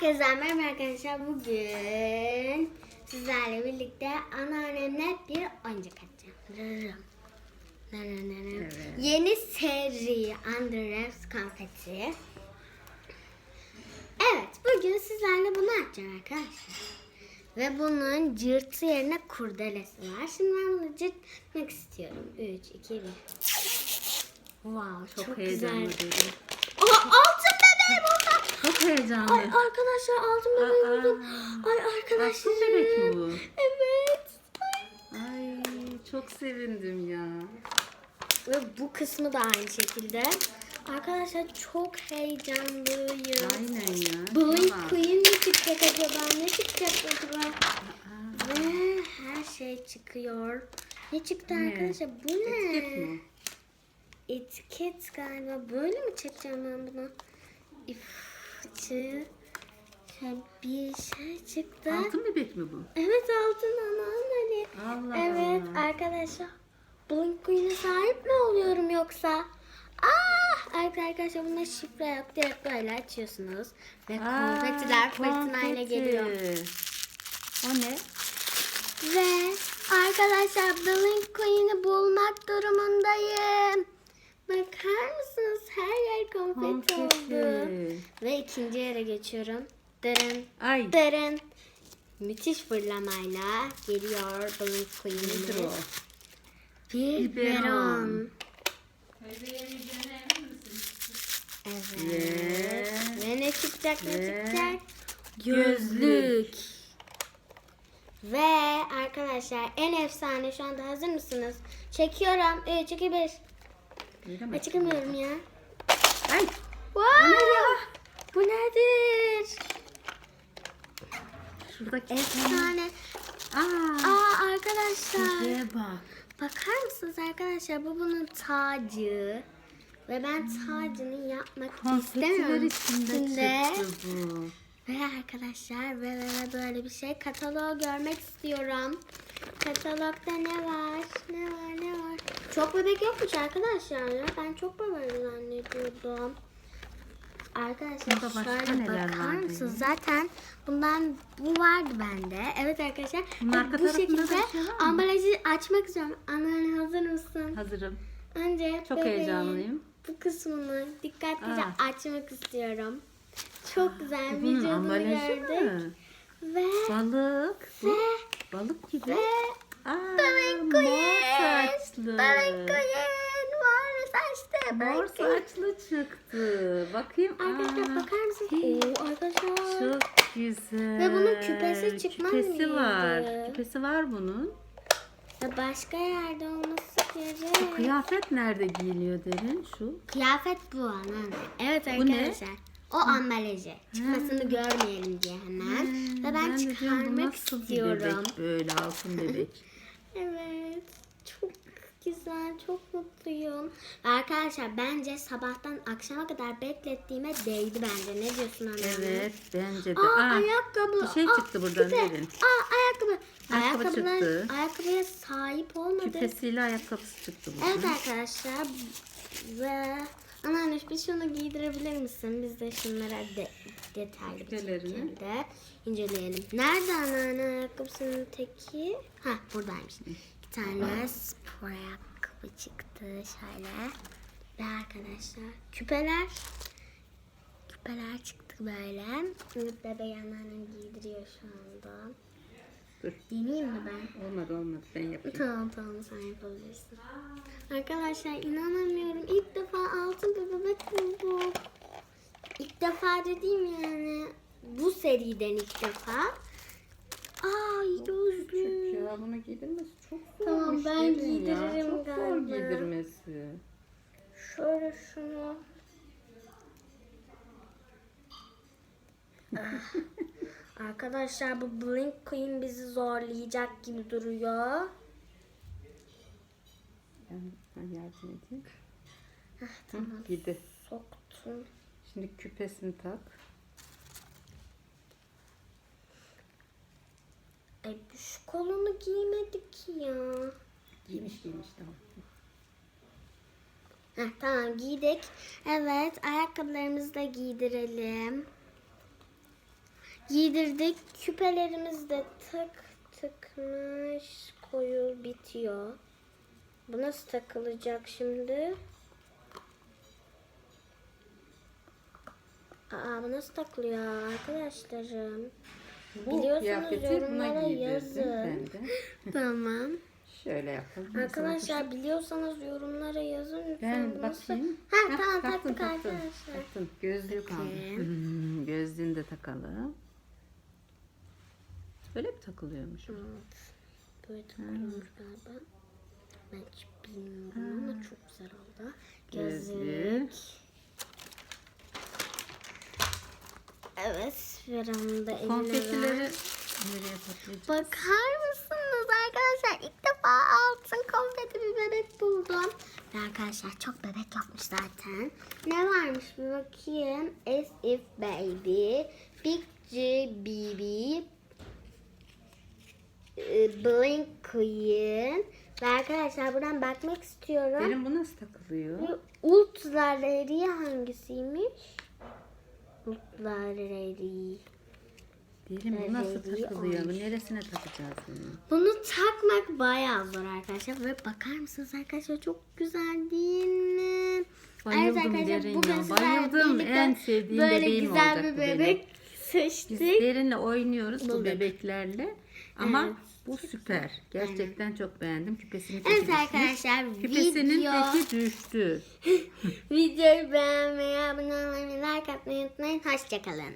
Herkese merhaba arkadaşlar. Bugün sizlerle birlikte anneannemle bir oyuncak açacağım. Yeni seri Under Wraps konfeti. Evet, bugün sizlerle bunu açacağım arkadaşlar. Ve bunun cırtı yerine kurdelesi var. Şimdi ben bunu cırtmak istiyorum. 3, 2, 1. Wow, çok, Çok, güzel. Aa, altın bebeğim. Çok heyecanlı. Ay arkadaşlar altın bebeği buldum. Ay arkadaşlar. Altın bebek mi bu? Evet. Ay çok sevindim ya. Ve bu kısmı da aynı şekilde. Arkadaşlar çok heyecanlıyım. Aynen ya. Blink. Queen mi çıkacak acaba? Ne çıkacak acaba? Aa, Ve her şey çıkıyor. Ne çıktı Ne? arkadaşlar? Bu ne? Etiket mi? Etiket galiba. Böyle mi çekeceğim ben bunu? İf, çı- şöyle bir şey çıktı. Altın bebek mi bu? Evet altın anneanneli. Allah Evet Allah. arkadaşlar. Blink Queen'e sahip mi oluyorum yoksa? Ah! Arkadaşlar bunda şifre yok. Direkt böyle açıyorsunuz. Ve Aa, konfetiler fırtınayla konfeti. geliyor. O ne? Ve arkadaşlar Blink Queen'i bulmak durumundayım. Bakar mısınız? Her yer konfeti, oldu. Ve ikinci yere geçiyorum. Dırın. Ay. Dırın. Müthiş fırlamayla geliyor Blink Nedir o? Bir Biberon. biberon. Evet. Ve ne çıkacak ne Ve çıkacak? gözlük. Ve arkadaşlar en efsane şu anda hazır mısınız? Çekiyorum. 3, 2, 1. Öyle mi? Açıklamıyorum ya. Ay. Wow! Bu nedir? Şuradaki. Efsane. Aa. Aa arkadaşlar. Şuraya bak. Bakar mısınız arkadaşlar? Bu bunun tacı. Ve ben tacını yapmak Konfetiler istemiyorum. içinde çıktı bu. Ve arkadaşlar ve, ve, ve böyle bir şey. Kataloğu görmek istiyorum. Katalogda ne var? Ne var ne var? Çok bebek yokmuş arkadaşlar ya. Ben çok bebek zannediyordum. Arkadaşlar Burada başka şöyle neler bakar vardı mısınız? Zaten bundan bu vardı bende. Evet arkadaşlar. Bunun arka bu tarafında da şekilde bir şey var mı? ambalajı açmak istiyorum. Anneanne hazır mısın? Hazırım. Önce Çok bebeğin heyecanlıyım. Bu kısmını dikkatlice Aa. açmak istiyorum. Çok güzel. Bunun Vücudunu ambalajı gördük. mı? Ve Balık. ve Balık gibi. ve Aa, Balık koyun. saçlı. Balık koyun. Mor saçlı. Çıktı. Bakayım. Arkadaşlar Aa, bakar mısınız? Oo arkadaşlar. Çok güzel. Ve bunun küpesi çıkmaz Küpesi mıydı? var. Küpesi var bunun. Ve başka yerde olması gerek. Kıyafet nerede giyiliyor derin şu? Kıyafet bu anneanne. Evet Bu ne? arkadaşlar. O ambalajı. Çıkmasını görmeyelim diye hemen. Ve ben, diyorum, bu çıkarmak bir istiyorum. bebek böyle altın bebek. Evet. Çok güzel. Çok mutluyum. Arkadaşlar bence sabahtan akşama kadar beklettiğime değdi bence. Ne diyorsun anne? evet bence de. Aa, Aa, ayakkabı. bir şey Aa, çıktı buradan, küpe. verin. Aa ayakkabı. Ayakkabı Ayakkabılar, çıktı. ayakkabıya sahip olmadık. küpesiyle ayakkabısı çıktı buradan. Evet arkadaşlar. Ve anneanne bir şunu giydirebilir misin? Biz de şunlara de, detaylı bir şekilde inceleyelim. Nerede anneanne ayakkabısının teki? Ha buradaymış. Tane spor ayakkabı çıktı şöyle. Ve arkadaşlar küpeler. Küpeler çıktı böyle. Bebeği anneannem giydiriyor şu anda. Dur. Deneyeyim mi ben? Olmadı olmadı ben yapayım. Tamam tamam sen yapabilirsin. Arkadaşlar inanamıyorum. İlk defa altın bir bebek buldum. İlk defa dediğim yani bu seriden ilk defa. Ay gözlüğüm. ya bunu giydirmesi çok zor. Tamam, ben giydiririm Çok zor giydirmesi. Şöyle şunu. Ah. Arkadaşlar bu Blink Queen bizi zorlayacak gibi duruyor. Ben, ben yardım edeyim. Ah, Hı, tamam giydi. soktum. Şimdi küpesini tak. E şu kolunu giymedik ki ya. Giymiş giymiş tamam. Heh, tamam giydik. Evet ayakkabılarımızı da giydirelim. giydirdik. Küpelerimiz de tık tıkmış koyu bitiyor. Bu nasıl takılacak şimdi? Aa bu nasıl takılıyor arkadaşlarım? Bu Biliyorsunuz kıyafeti buna de. Tamam. Şöyle yapalım. Arkadaşlar biliyorsanız yorumlara yazın lütfen. Ben nasıl- bakayım. Ha, Heh, tamam taktın, taktık arkadaşlar. taktın. Gözlüğü kaldı. Bakayım. Hmm, gözlüğünü de takalım. Böyle mi takılıyormuş? Evet. Böyle takılıyormuş galiba. Ben hiç bilmiyorum ama çok güzel oldu. Gözlük. Gözlük. Evet. Veranın da eline Konfetileri ver. nereye toplayacağız? Bakar mısınız arkadaşlar? İlk defa altın konfeti bir bebek buldum. Ve arkadaşlar çok bebek yokmuş zaten. Ne varmış bir bakayım. As if baby. Big G baby. e, Blink Queen. Ve arkadaşlar buradan bakmak istiyorum. Benim bu nasıl takılıyor? Ultra Rare hangisiymiş? Rare. Derim bu nasıl takılıyor? Bu neresine takacağız bunu? Bunu takmak bayağı zor arkadaşlar. Ve bakar mısınız arkadaşlar çok güzel değil mi? Bayıldım Evet arkadaşlar, bugün sizlerle Bayıldım. birlikte En sevdiğim Böyle güzel bir bu benim. bebek Biz seçtik. Derin'le oynuyoruz bu Bulduk. bebeklerle. Ama Evet. bu süper. Gerçekten çok beğendim. Küpesini Evet düşmüş. arkadaşlar Küpesinin video, teki düştü. videoyu beğenmeyi, abone olmayı, like atmayı unutmayın. Hoşçakalın.